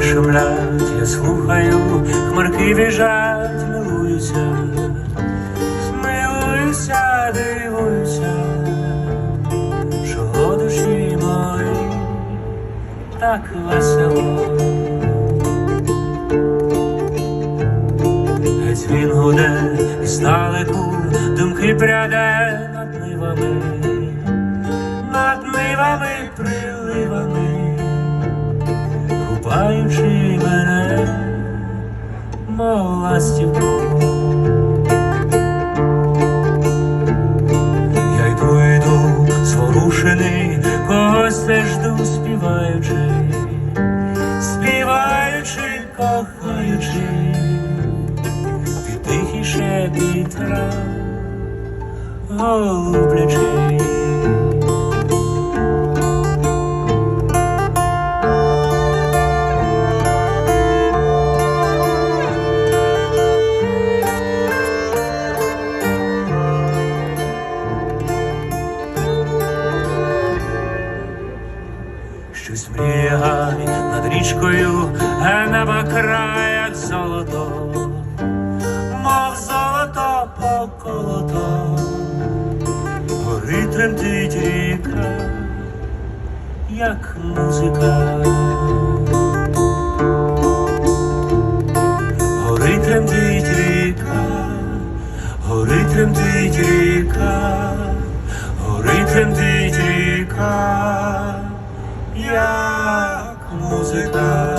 Шумлять, я слухаю, хмарки біжать, милуюся, милуюся, дивуюся, чого душі мої так весело. Геть він гуде і здалеку думки пряде над нивами, над нивами приливами, купаючи мене, мов ластівку. Я йду, йду, зворушений, когось те жду, співаючи, співаючи, кохаючи під тихий шепіт трав, голублячи. Щось мріє над річкою, неба край, як золото, мов золото поколото, гори тремтить ріка, як музика. Гори тремтить ріка, гори тремтить ріка, гори тремтить ріка, як музика.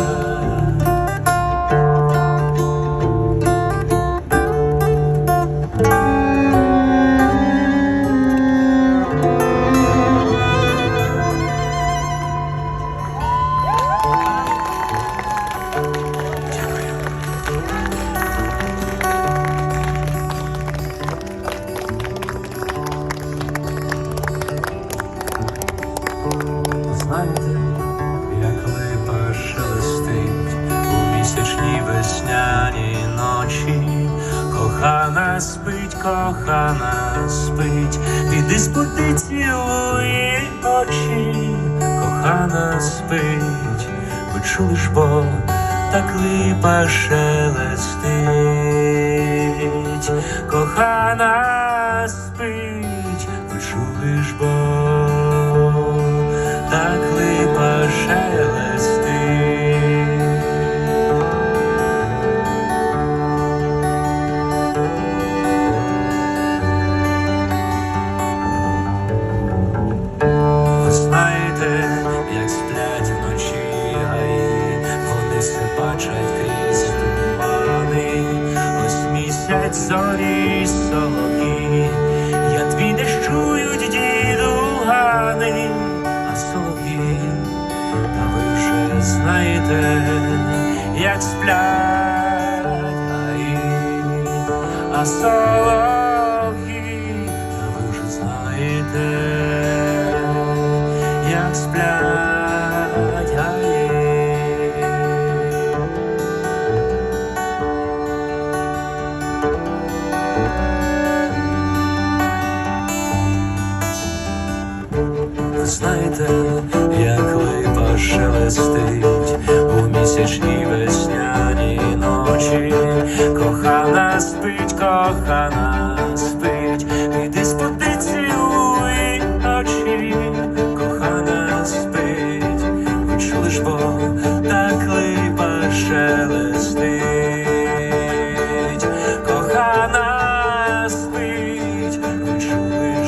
Знаєте, кохана спить, кохана спить, піди спути цілує очі, кохана спить, почуєш, бо так липа шелестить, кохана спить, знаєте, як сплять гаї, а солов'ї, та ви вже знаєте, як сплять гаї. Знаєте, як липа шелестить у весняні ночі, кохана спить, кохана спить, іди спати цілуй очі, кохана спить, чули ж бо так липа шелестить.